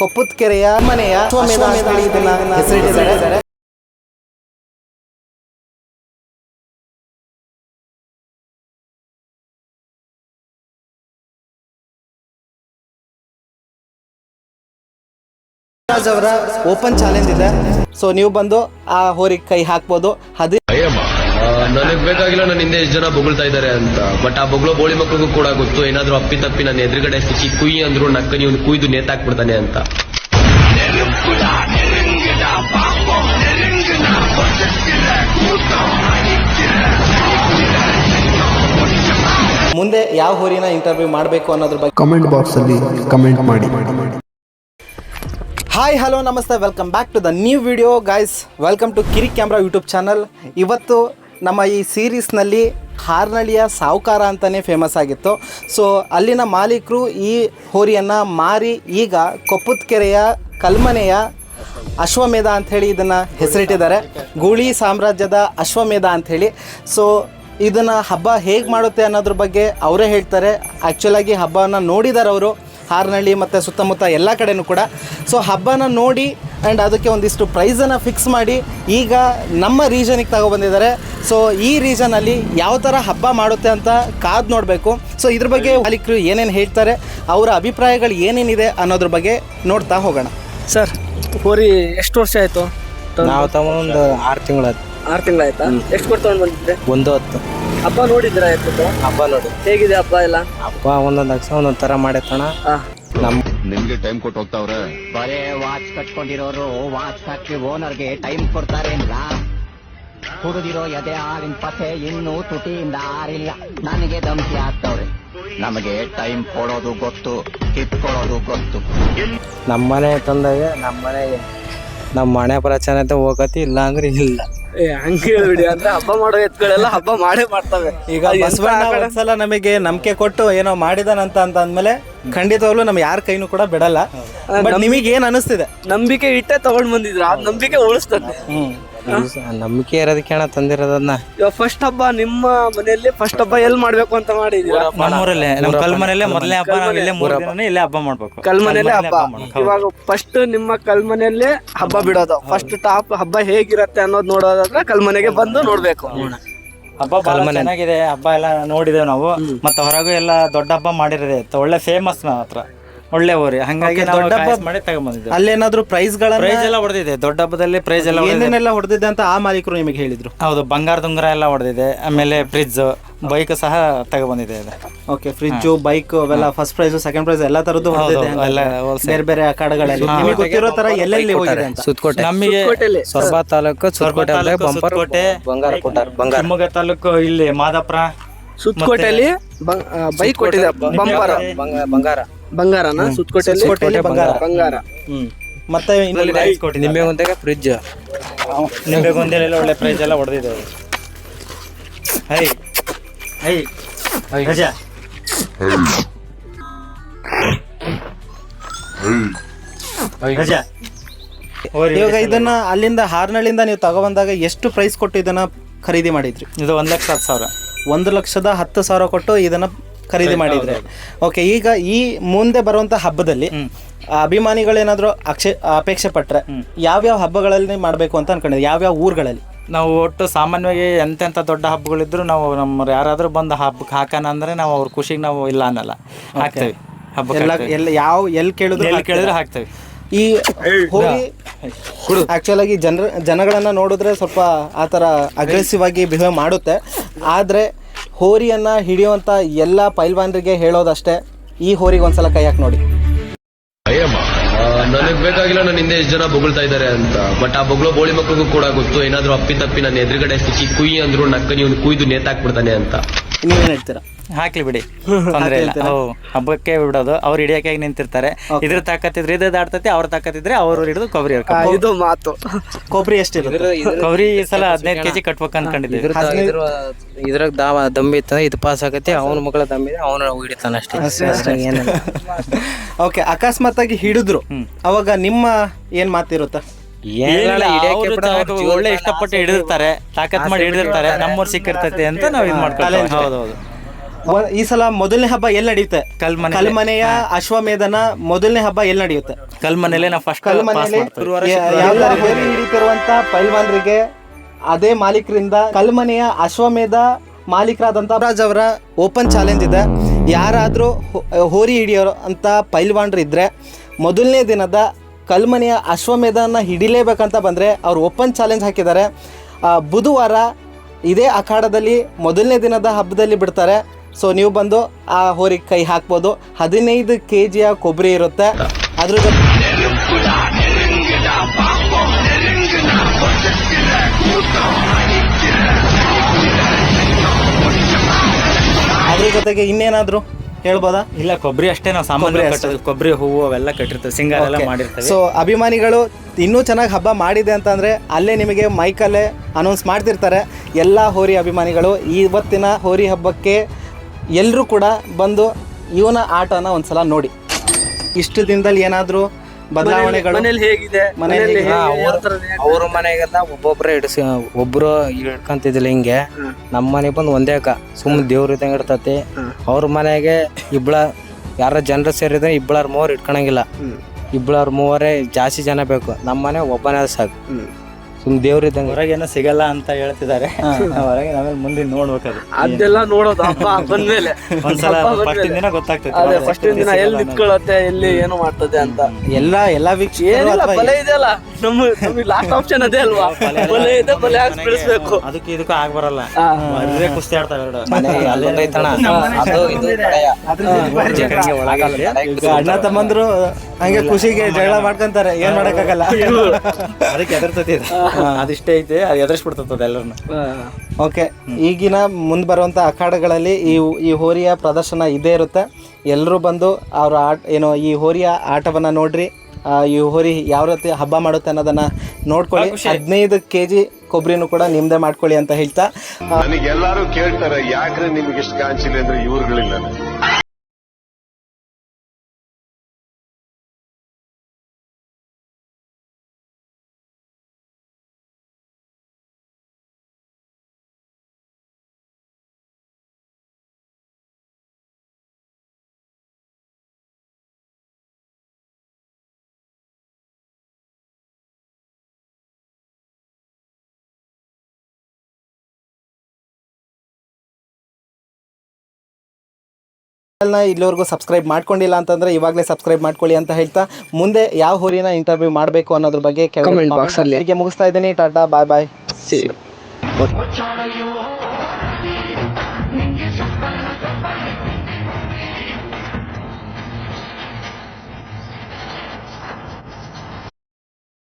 ಕೊಪ್ಪದ ಕೆರೆಯ ಮನೆಯ ಹೆಸರಿಟ್ಟಿದ್ದಾರೆ. ಅವರ ಓಪನ್ ಚಾಲೆಂಜ್ ಇದೆ. ಸೊ ನೀವು ಬಂದು ಆ ಹೋರಿಗೆ ಕೈ ಹಾಕ್ಬೋದು. ಅಯ್ಯಮ್ಮ. ನನಗ್ ಬೇಕಾಗಿಲ್ಲ ನನ್ನ ಹಿಂದೆ ಎಷ್ಟು ಜನ ಬೊಗಳ್ತಾ ಇದ್ದಾರೆ ಅಂತ. ಬಟ್ ಆ ಬೊಗಳೋ ಬೋಳಿ ಮಕ್ಕಳಿಗೂ ಕೂಡ ಗೊತ್ತು ಏನಾದ್ರೂ ಅಪ್ಪಿ ತಪ್ಪಿ ನನ್ನ ಎದುರುಗಡೆ ಸಿಕ್ಕಿ ಕುಯ್ ಅಂದ್ರು ನಕ್ಕನಿ ಒಂದು ಕುಯ್ದು ನೇತಾಕ್ಬಿಡ್ತಾನೆ ಅಂತ. ಮುಂದೆ ಯಾವ ಊರಿನ ಇಂಟರ್ವ್ಯೂ ಮಾಡಬೇಕು ಅನ್ನೋದ್ರ ಬಗ್ಗೆ ಕಮೆಂಟ್ ಬಾಕ್ಸಲ್ಲಿ ಕಮೆಂಟ್ ಮಾಡಿ. ಹಾಯ್ ಹಲೋ ನಮಸ್ತೆ. Welcome back to the new video guys welcome to Kiri camera YouTube channel ಇವತ್ತು ನಮ್ಮ ಈ ಸೀರೀಸ್ನಲ್ಲಿ ಹಾರ್ನಳ್ಳಿಯ ಸಾಹುಕಾರ ಅಂತಲೇ ಫೇಮಸ್ ಆಗಿತ್ತು. ಸೊ ಅಲ್ಲಿನ ಮಾಲೀಕರು ಈ ಹೋರಿಯನ್ನು ಮಾರಿ ಈಗ ಕೊಪ್ಪತ್ ಕೆರೆಯ ಕಲ್ಮನೆಯ ಅಶ್ವಮೇಧ ಅಂಥೇಳಿ ಇದನ್ನು ಹೆಸರಿಟ್ಟಿದ್ದಾರೆ. ಗೂಳಿ ಸಾಮ್ರಾಜ್ಯದ ಅಶ್ವಮೇಧ ಅಂಥೇಳಿ. ಸೊ ಇದನ್ನು ಹಬ್ಬ ಹೇಗೆ ಮಾಡುತ್ತೆ ಅನ್ನೋದ್ರ ಬಗ್ಗೆ ಅವರೇ ಹೇಳ್ತಾರೆ. ಆ್ಯಕ್ಚುಲಾಗಿ ಹಬ್ಬವನ್ನು ನೋಡಿದಾರೆ ಅವರು ಹಾರ್ನಳ್ಳಿ ಮತ್ತು ಸುತ್ತಮುತ್ತ ಎಲ್ಲ ಕಡೆಯೂ ಕೂಡ. ಸೊ ಹಬ್ಬನ ನೋಡಿ ಆ್ಯಂಡ್ ಅದಕ್ಕೆ ಒಂದಿಷ್ಟು ಪ್ರೈಸನ್ನು ಫಿಕ್ಸ್ ಮಾಡಿ ಈಗ ನಮ್ಮ ರೀಜನಿಗೆ ತಗೊಬಂದಿದ್ದಾರೆ ಸೊ ಈ ರೀಜನಲ್ಲಿ ಯಾವ ಥರ ಹಬ್ಬ ಮಾಡುತ್ತೆ ಅಂತ ಕಾದು ನೋಡಬೇಕು. ಸೊ ಇದ್ರ ಬಗ್ಗೆ ಮಾಲೀಕರು ಏನೇನು ಹೇಳ್ತಾರೆ ಅವರ ಅಭಿಪ್ರಾಯಗಳು ಏನೇನಿದೆ ಅನ್ನೋದ್ರ ಬಗ್ಗೆ ನೋಡ್ತಾ ಹೋಗೋಣ. ಸರ್ ಹೋರಿ ಎಷ್ಟು ವರ್ಷ ಆಯಿತು? ನಾವು ತಗೊಂಡು ಆರು ತಿಂಗಳಾಯ್ತು ಆರು ತಿಂಗಳಾಯ್ತಾ ಎಷ್ಟು ಕೊಟ್ಟು ತಗೊಂಡು ಬಂದಿದ್ದೆ ಒಂದು ಹತ್ತು. ಹಬ್ಬ ನೋಡಿದ್ರ ಆಯ್ತು ಹಬ್ಬ ನೋಡಿ. ಹೇಗಿದೆ ಹಬ್ಬ ಎಲ್ಲ? ಹಬ್ಬ ಒಂದೊಂದು ಅಕ್ಷ ಒಂದೊಂದು ಥರ ಮಾಡೈತಣ ನಿಮ್ಗೆ ಟೈಮ್ ಕೊಟ್ಟು ಹೋಗ್ತಾವ್ರೆ? ಬರೇ ವಾಚ್ ಕಟ್ಕೊಂಡಿರೋರು ವಾಚ್ ಫ್ಯಾಕ್ಟ್ರಿ ಓನರ್ಗೆ ಟೈಮ್ ಕೊಡ್ತಾರೆ ಕುಡಿದಿರೋ ಎದೆ ಹಾಲಿನ ಪಸೆ ಇನ್ನೂ ತುಟಿಯಿಂದ ಆರಿಲ್ಲ. ನನಗೆ ಧಮಕಿ ಆಗ್ತಾವ್ರೆ. ನಮಗೆ ಟೈಮ್ ಕೊಡೋದು ಗೊತ್ತು ಕಿತ್ಕೊಳ್ಳೋದು ಗೊತ್ತು. ನಮ್ಮನೆ ತಂದಾಗ ನಮ್ಮನೆ ನಮ್ಮ ಮನೆ ಪ್ರಚಾರ ಅಂತ ಹೋಗತಿ ಇಲ್ಲ ಅಂದ್ರೆ ಇಲ್ಲ. ಏ ಹಂಗೆ ಹೇಳ್ಬಿಡಿ ಅಂದ್ರೆ ಹಬ್ಬ ಮಾಡೋ ಎತ್ಗಳೆಲ್ಲ ಹಬ್ಬ ಮಾಡೇ ಮಾಡ್ತವೆ. ಈಗ ಬಸವಣ್ಣ ಒಂದ್ಸಲ ನಮಗೆ ನಂಬಿಕೆ ಕೊಟ್ಟು ಏನೋ ಮಾಡಿದಾನಂತ ಅಂತ ಅಂದ್ಮೇಲೆ ಖಂಡಿತವಾಗ್ಲೂ ನಮ್ ಯಾರ ಕೈನೂ ಕೂಡ ಬಿಡಲ್ಲ. ನಿಮಗೆ ಏನ್ ಅನಿಸ್ತಿದೆ? ನಂಬಿಕೆ ಇಟ್ಟೆ ತಗೊಂಡ್ ಬಂದಿದ್ರ. ಆ ನಂಬಿಕೆ ಉಳಿಸ್ತದೆ. ಹ್ಮ್. ನಂಬಿಕೆ ಇರೋದಕ್ಕೆ ಅಣ್ಣ ತಂದಿರೋದನ್ನ. ಇವಾಗ ಫಸ್ಟ್ ಹಬ್ಬ ನಿಮ್ಮ ಮನೆಯಲ್ಲಿ ಫಸ್ಟ್ ಹಬ್ಬ ಎಲ್ಲಿ ಮಾಡ್ಬೇಕು ಅಂತ ಮಾಡಿದೀರಾ ನಮ್ಮೂರಲ್ಲೇ ನಮ್ಮ ಕಲ್ಮನೆಯಲ್ಲೇ ಮೊದಲನೇ ಹಬ್ಬ ನಾವು ಇಲ್ಲೇ ಮೂರು ದಿನ ಇಲ್ಲೇ ಹಬ್ಬ ಮಾಡ್ಬೇಕು. ಕಲ್ ಮನೆಯಲ್ಲೇ ಹಬ್ಬ. ಇವಾಗ ಫಸ್ಟ್ ನಿಮ್ಮ ಕಲ್ಮನೆಯಲ್ಲೇ ಹಬ್ಬ ಬಿಡೋದು. ಫಸ್ಟ್ ಟಾಪ್ ಹಬ್ಬ ಹೇಗಿರತ್ತೆ ಅನ್ನೋದು ನೋಡೋದಾದ್ರೆ ಕಲ್ಮನೆಗೆ ಬಂದು ನೋಡ್ಬೇಕು. ಹಬ್ಬ ಬಹಳ ಚೆನ್ನಾಗಿದೆ. ಹಬ್ಬ ಎಲ್ಲ ನೋಡಿದೇವೆ ನಾವು. ಮತ್ತೆ ಹೊರಗೂ ಎಲ್ಲ ದೊಡ್ಡ ಹಬ್ಬ ಮಾಡಿರೋದೆ. ಒಳ್ಳೆ ಫೇಮಸ್ ಹತ್ರ. ಒಳ್ಳೆ ಊರಿ ಹಂಗಾಗಿ ನಾವು ದೊಡ್ಡ ಹಬ್ಬ- ಮಾಡಿ ತಗೊಂಡ್ಬಂದಿದ್ದೇವೆ ಅಲ್ಲೇನಾದ್ರೂ ಪ್ರೈಸ್ಗಳನ್ನ ಪ್ರೈಸ್ ಎಲ್ಲ ಹೊಡೆದಿದೆ. ದೊಡ್ಡ ಹಬ್ಬದಲ್ಲಿ ಪ್ರೈಸ್ ಎಲ್ಲ ಹೊಡೆದಿದೆ. ಏನೇನೆಲ್ಲ ಹೊಡೆದಿದೆ ಅಂತ ಆ ಮಾಲೀಕರು ನಿಮಗೆ ಹೇಳಿದ್ರು? ಹೌದು ಬಂಗಾರದ ಉಂಗುರ ಎಲ್ಲ ಹೊಡೆದಿದೆ. ಆಮೇಲೆ ಫ್ರಿಜ್ ಬೈಕ್ ಸಹ ತಗೊಂಡ್ಬಂದಿದೆ ಇದು. ಓಕೆ ಫ್ರಿಜ್ ಬೈಕ್ ಅವೆಲ್ಲ ಫಸ್ಟ್ ಪ್ರೈಸ್ ಸೆಕೆಂಡ್ ಪ್ರೈಸ್ ಎಲ್ಲ ತರದ್ದು ಎಲ್ಲ. ಬೇರೆ ಬೇರೆ ಅಖಾಡಗಳಲ್ಲಿ ನಿಮಗೆ ಗೊತ್ತಿರೋ ತರ ಎಲ್ಲೆಲ್ಲಿ ಹೋಗಿದೆ ಅಂತ? ಸುತ್ತಕೋಟೆ ನಮಗೆ ಸೊರಬ ತಾಲೂಕು ಸುತ್ತಕೋಟೆ ಬಂಪರ್ ಸುತ್ತಕೋಟೆ, ಬಂಗಾರ ಕೊಟ್ಟಾರ ಬಂಗಾರ. ಶಿವಮೊಗ್ಗ ತಾಲೂಕು ಇಲ್ಲಿ ಮಾದಾಪುರ. ಸುತ್ತಕೋಟೆಯಲ್ಲಿ ಬೈಕ್ ಕೊಟ್ಟಿದೆ ಬಂಪರ್. ಬಂಗಾರ ಬಂಗಾರ. ಬಂಗಾರನ? ಸುತ್ತಕೋಟೆ ಸುತ್ತಕೋಟೆಯಲ್ಲಿ ಬಂಗಾರ. ಬಂಗಾರ. ಹ್ಮ್. ಮತ್ತೆ ಇನ್ನೊಂದು ನಿಂಬೆ ಒಂದಾಗ ಫ್ರಿಜ್ ನಿಂಬೆಗೊಂದಿಲೆಲ್ಲ ಒಳ್ಳೆ ಪ್ರೈಸ್ ಎಲ್ಲ ಹೊಡೆದಿದೆ ಹೈ. ಹೈ. ಗಜ. ಗಜ. ಹೋರಿ ಇವಾಗ ಇದನ್ನ ಅಲ್ಲಿಂದ ಹಾರ್ನಳ್ಳಿಂದ ನೀವು ತಗೊಬಂದಾಗ ಎಷ್ಟು ಪ್ರೈಸ್ ಕೊಟ್ಟು ಇದನ್ನ ಖರೀದಿ ಮಾಡಿದ್ರಿ? ಇದು ಒಂದ್ ಲಕ್ಷ ಹತ್ತು ಸಾವಿರ. ಒಂದು ಲಕ್ಷದ ಹತ್ತು ಸಾವಿರ ಕೊಟ್ಟು ಇದನ್ನ ಖರೀದಿ ಮಾಡಿದ್ರೆ. ಓಕೆ ಈಗ ಈ ಮುಂದೆ ಬರುವಂತ ಹಬ್ಬದಲ್ಲಿ ಅಭಿಮಾನಿಗಳೇನಾದ್ರೂ ಅಕ್ಷೆ ಅಪೇಕ್ಷೆ ಪಟ್ರೆ ಯಾವ್ಯಾವ ಹಬ್ಬಗಳಲ್ಲಿ ಮಾಡಬೇಕು ಅಂತ ಅನ್ಕೊಂಡಿದ್ರಿ ಯಾವ್ಯಾವ ಊರುಗಳಲ್ಲಿ? ನಾವು ಒಟ್ಟು ಸಾಮಾನ್ಯವಾಗಿ ಎಂತೆಂಥ ದೊಡ್ಡ ಹಬ್ಬಗಳಿದ್ರು ನಾವು ನಮ್ಮ ಯಾರಾದರೂ ಬಂದು ಹಬ್ಬಕ್ಕೆ ಹಾಕೋಣ ಅಂದ್ರೆ ನಾವು ಅವ್ರ ಖುಷಿಗೆ ನಾವು ಇಲ್ಲ ಅನ್ನಲ್ಲ. ಹಾಕ್ತೇವೆ. ಹಬ್ಬಕ್ಕೆ ಎಲ್ಲ ಯಾವ ಎಲ್ಲಿ ಕೇಳಿದ್ರು ಎಲ್ಲಿ ಕೇಳಿದ್ರೆ? ಹಾಕ್ತೇವೆ. ಈ ಹೋಗಿ ಆಕ್ಚುಲ್ ಆಗಿ ಜನರ ಜನಗಳನ್ನ ನೋಡಿದ್ರೆ ಸ್ವಲ್ಪ ಆ ಥರ ಅಗ್ರೆಸಿವ್ ಆಗಿ ಬಿಹೇವ್ ಮಾಡುತ್ತೆ. ಆದರೆ ಹೋರಿಯನ್ನ ಹಿಡಿಯುವಂತ ಎಲ್ಲ ಪೈಲ್ವಾನ್ರಿಗೆ ಹೇಳೋದಷ್ಟೇ ಈ ಹೋರಿಗೆ ಒಂದ್ಸಲ ಕೈ ಹಾಕಿ ನೋಡಿ. ಅಯ್ಯಮ್ಮ ನನಗ್ ಬೇಕಾಗಿಲ್ಲ ನನ್ನ ಹಿಂದೆ ಎಷ್ಟು ಜನ ಬೊಗಳ್ತಾ ಇದ್ದಾರೆ ಅಂತ ಬಟ್ ಆ ಬೊಗಳೋ ಬೋಳಿ ಮಕ್ಕಳಿಗೂ ಕೂಡ ಗೊತ್ತು ಏನಾದ್ರೂ ಅಪ್ಪಿ ತಪ್ಪಿ ನನ್ನ ಎದುರುಗಡೆ ಸಿಕ್ಕಿ ಕುಯ್ ಅಂದ್ರು ನಕ್ಕನಿ ಒಂದು ಕುಯ್ದು ನೇತಾಕ್ಬಿಡ್ತಾನೆ ಅಂತ. ನೀವೇನ್ ಹೇಳ್ತೀರಾ? ಹಾಕ್ಲಿ ಬಿಡಿ. ತೊಂದ್ರೆ ಇಲ್ಲ? ಹಬ್ಬಕ್ಕೆ ಬಿಡೋದು. ಅವ್ರು ಹಿಡಿಯಕ್ಕೆ ನಿಂತಿರ್ತಾರೆ? ಇದ್ರ ತಾಕತ್ತಿದ್ರೆ ಇದ್ರ ದಾಡ್ತತಿ ಅವ್ರ ತಾಕತ್ತಿದ್ರೆ ಅವ್ರು ಹಿಡಿದು ಕೊಬ್ಬರಿ ಇದು ಮಾತು. ಕೊಬ್ಬರಿ ಎಷ್ಟಿರುತ್ತೆ ಕೊಬ್ಬರಿ ಈ ಸಲ ಹದಿನೈದು ಕೆಜಿ ಕಟ್ಬೇಕು ಅನ್ಕೊಂಡಿದ್ದೀವಿ ಇದ್ರ ಇದ್ರ ಇದ್ರಾಗ ದಾವ ದಮ್ಮಿ ಇತ್ತ ಇದು ಪಾಸ್ ಆಗತ್ತೆ ಅವನ ಮಗಳ ದಮ್ಮಿ ಅವನ ಹಿಡಿತಾನ ಅಷ್ಟೇ. ಓಕೆ ಅಕಸ್ಮಾತ್ ಆಗಿ ಹಿಡಿದ್ರು ಅವಾಗ ನಿಮ್ಮ ಏನ್ ಮಾತಿರುತ್ತಾ? ಒಳ್ಳೆ ಇಷ್ಟಪಟ್ಟು ಹಿಡಿದಿರ್ತಾರೆ ತಾಕತ್ ಮಾಡಿ ಹಿಡಿದಿರ್ತಾರೆ ನಮ್ಮೂರ್ ಸಿಕ್ಕಿರ್ತೈತೆ ಅಂತ ನಾವ್ ಇದ್ ಮಾಡ್ಕೊಳ್ತೀವಿ. ಹೌದು. ಈ ಸಲ ಮೊದಲನೇ ಹಬ್ಬ ಎಲ್ಲಿ ನಡೆಯುತ್ತೆ? ಕಲ್ಮನೆ ಕಲ್ಮನೆಯ ಅಶ್ವಮೇಧನ ಮೊದಲನೇ ಹಬ್ಬ ಎಲ್ಲಿ ನಡೆಯುತ್ತೆ? ಕಲ್ಮನೇಲೆ ನಾವು ಫಸ್ಟ್ ಕಲ್ಮನೆಯಲ್ಲಿ ಹಿಡಿತಿರುವಂತ ಪೈಲ್ವಾನ್ರಿಗೆ ಅದೇ ಮಾಲೀಕರಿಂದ ಕಲ್ಮನೆಯ ಅಶ್ವಮೇಧ ಮಾಲೀಕರಾದಂತ ರಾಜ್ ಅವರ ಓಪನ್ ಚಾಲೆಂಜ್ ಇದೆ. ಯಾರಾದರೂ ಹೋರಿ ಹಿಡಿಯೋರು ಅಂತ ಪೈಲ್ವಾನ್ರು ಇದ್ರೆ ಮೊದಲನೇ ದಿನದ ಕಲ್ಮನೆಯ ಅಶ್ವಮೇಧನ ಹಿಡಿಲೇಬೇಕಂತ ಬಂದರೆ ಅವ್ರು ಓಪನ್ ಚಾಲೆಂಜ್ ಹಾಕಿದ್ದಾರೆ. ಆ, ಬುಧವಾರ ಇದೇ ಅಖಾಡದಲ್ಲಿ ಮೊದಲನೇ ದಿನದ ಹಬ್ಬದಲ್ಲಿ ಬಿಡ್ತಾರೆ. ಸೊ ನೀವು ಬಂದು ಆ ಹೋರಿಗೆ ಕೈ ಹಾಕ್ಬೋದು. ಹದಿನೈದು ಕೆ ಜಿಯ ಕೊಬ್ಬರಿ ಇರುತ್ತೆ. ಅದ್ರ ಜೊತೆ ಅದ್ರ ಜೊತೆಗೆ ಇನ್ನೇನಾದ್ರು ಹೇಳ್ಬೋದಾ? ಇಲ್ಲ ಕೊಬ್ಬರಿ ಅಷ್ಟೇ ನಾವು ಸಾಮಾನ್ಯ ಕೊಬ್ಬರಿ ಹೂವು ಅವೆಲ್ಲ ಕಟ್ಟಿರ್ತೇವೆ. ಸಿಂಗಾರ ಎಲ್ಲ ಮಾಡಿರ್ತೇವೆ. ಸೊ ಅಭಿಮಾನಿಗಳು ಇನ್ನೂ ಚೆನ್ನಾಗಿ ಹಬ್ಬ ಮಾಡಿದೆ ಅಂತಂದರೆ ಅಲ್ಲೇ ನಿಮಗೆ ಮೈಕಲ್ಲೇ ಅನೌನ್ಸ್ ಮಾಡ್ತಿರ್ತಾರೆ. ಎಲ್ಲ ಹೋರಿ ಅಭಿಮಾನಿಗಳು ಇವತ್ತಿನ ಹೋರಿ ಹಬ್ಬಕ್ಕೆ ಎಲ್ಲರೂ ಕೂಡ ಬಂದು ಇವನ ಆಟನ ಒಂದ್ಸಲ ನೋಡಿ. ಇಷ್ಟು ದಿನದಲ್ಲಿ ಏನಾದರೂ ಬದಲಾವಣೆಗಳು? ಮನೇಲಿ ಹೇಗಿದೆ? ಇದೆ? ಅವ್ರ ಮನೆಗೆಲ್ಲ ಒಬ್ಬೊಬ್ರೆ ಹಿಡಿಸ್ ಒಬ್ರು ಹಿಡ್ಕೊಂತಿದ್ದಿಲ್ಲ ಹಿಂಗೆ. ನಮ್ಮ ಮನೆಗೆ ಬಂದು ಒಂದೇ ಅಕ್ಕ. ಸುಮ್ಮನೆ ದೇವ್ರ ಇದ್ದಂಗೆ ಇರ್ತತಿ. ಅವ್ರ ಮನೆಗೆ ಇಬ್ಳ ಯಾರ ಜನರು ಸೇರಿದ್ರೆ ಇಬ್ಳಾರ್ ಮೂವರು ಇಟ್ಕೊಳಂಗಿಲ್ಲ ಇಬ್ಳಾರ್ ಮೂವರೇ ಜಾಸ್ತಿ ಜನ ಬೇಕು. ನಮ್ಮ ಮನೆ ಒಬ್ಬನೇ ಸಾಕು. ಸುಮ್ಮನೆ ದೇವ್ರಿದ್ದಂಗೆ ಹೊರಗೇನೋ ಸಿಗಲ್ಲ ಅಂತ ಹೇಳ್ತಿದ್ದಾರೆ. ಹೊರಗೆ ಆಮೇಲೆ ಮುಂದೆ ನೋಡ್ಬೇಕದು. ಅದೆಲ್ಲ ನೋಡೋದು ಹಬ್ಬ ಬಂದ್ಮೇಲೆ. ಒಂದ್ಸಲ ಫಸ್ಟ್ ದಿನ ಅದೇ ಹೊರಗೆ ಫಸ್ಟ್ ದಿನ ಎಲ್ಲಿ ನಿಂತ್ಕೊಳ್ಳುತ್ತೆ ಎಲ್ಲಿ ಏನು ಮಾಡ್ತದೆ ಅಂತ. ಎಲ್ಲ ಎಲ್ಲ ವೀಕ್ಷಕರು ಏನಿಲ್ಲ ಅಥವಾ ಬಲೆ ಇದೆಯಲ್ಲ ನಮ್ಮ ನಮಗೆ ಲಾಸ್ಟ್ ಆಪ್ಷನ್ ಅದೇ ಅಲ್ವಾ? ಬಲೆ ಇದೆ ಬಲೆ ಹಾಕಿ ಬಿಡಿಸ್ಬೇಕು. ಅದಕ್ಕೆ ಇದಕ್ಕೂ ಆಗ್ ಬರಲ್ಲ. ಅದೇ ಕುಸ್ತಿ ಆಡ್ತಾವೆ ಎರಡು. ಅಲ್ಲೊಂದ್ ಅಲ್ಲೊಂದೈತಣ ಅದು ಇದು ಕಡೆಯ. ಹಂಗೆ ಒಳಗಲ್ಲಿ ಈಗ ಅಣ್ಣ ತಮ್ಮಂದ್ರು ಹಂಗೆ ಖುಷಿಗೆ ಜಗಳ ಮಾಡ್ಕೊಂತಾರೆ. ಏನ್ ಮಾಡಕ್ಕಾಗಲ್ಲ. ಅದಕ್ಕೆ ಎದರ್ತತಿ ಇದು. ಅದಿಷ್ಟೇ ಐತೆ ಅದು ಎದುರಿಸ್ಬಿಡ್ತದ ಎಲ್ಲರನ್ನ. ಓಕೆ ಈಗಿನ ಮುಂದೆ ಬರುವಂಥ ಅಖಾಡಗಳಲ್ಲಿ ಈ ಈ ಹೋರಿಯ ಪ್ರದರ್ಶನ ಇದೇ ಇರುತ್ತೆ. ಎಲ್ಲರೂ ಬಂದು ಅವ್ರ ಆಟ ಏನೋ ಈ ಹೋರಿಯ ಆಟವನ್ನು ನೋಡ್ರಿ ಆ, ಈ ಹೋರಿ ಯಾವ ರೀತಿ ಹಬ್ಬ ಮಾಡುತ್ತೆ ಅನ್ನೋದನ್ನ ನೋಡ್ಕೊಳ್ಳಿ. ಹದಿನೈದು ಕೆ ಜಿ ಕೊಬ್ಬರಿನೂ ಕೂಡ ನಿಮ್ಮದೇ ಮಾಡ್ಕೊಳ್ಳಿ ಅಂತ ಹೇಳ್ತಾ ನನಗೆಲ್ಲರೂ ಕೇಳ್ತಾರೆ ಯಾಕ್ರೆ ನಿಮ್ಗೆ ಇಷ್ಟು ಕಾಣಿಸಿಲ್ಲ ಅಂದ್ರೆ ಇವ್ರುಗಳಿಲ್ಲ ಚಾನಲ್ನ ಇಲ್ಲಿವರೆಗೂ ಸಬ್ಸ್ಕ್ರೈಬ್ ಮಾಡ್ಕೊಂಡಿಲ್ಲ ಅಂತಂದ್ರೆ ಇವಾಗಲೇ ಸಬ್ಸ್ಕ್ರೈಬ್ ಮಾಡ್ಕೊಳ್ಳಿ ಅಂತ ಹೇಳ್ತಾ ಮುಂದೆ ಯಾವ ಹೋರಿನ ಇಂಟರ್ವ್ಯೂ ಮಾಡಬೇಕು ಅನ್ನೋದ್ರ ಬಗ್ಗೆ. ಮುಗಿಸ್ತಾ ಇದ್ದೀನಿ ಟಾಟಾ ಬಾಯ್ ಬಾಯ್ you.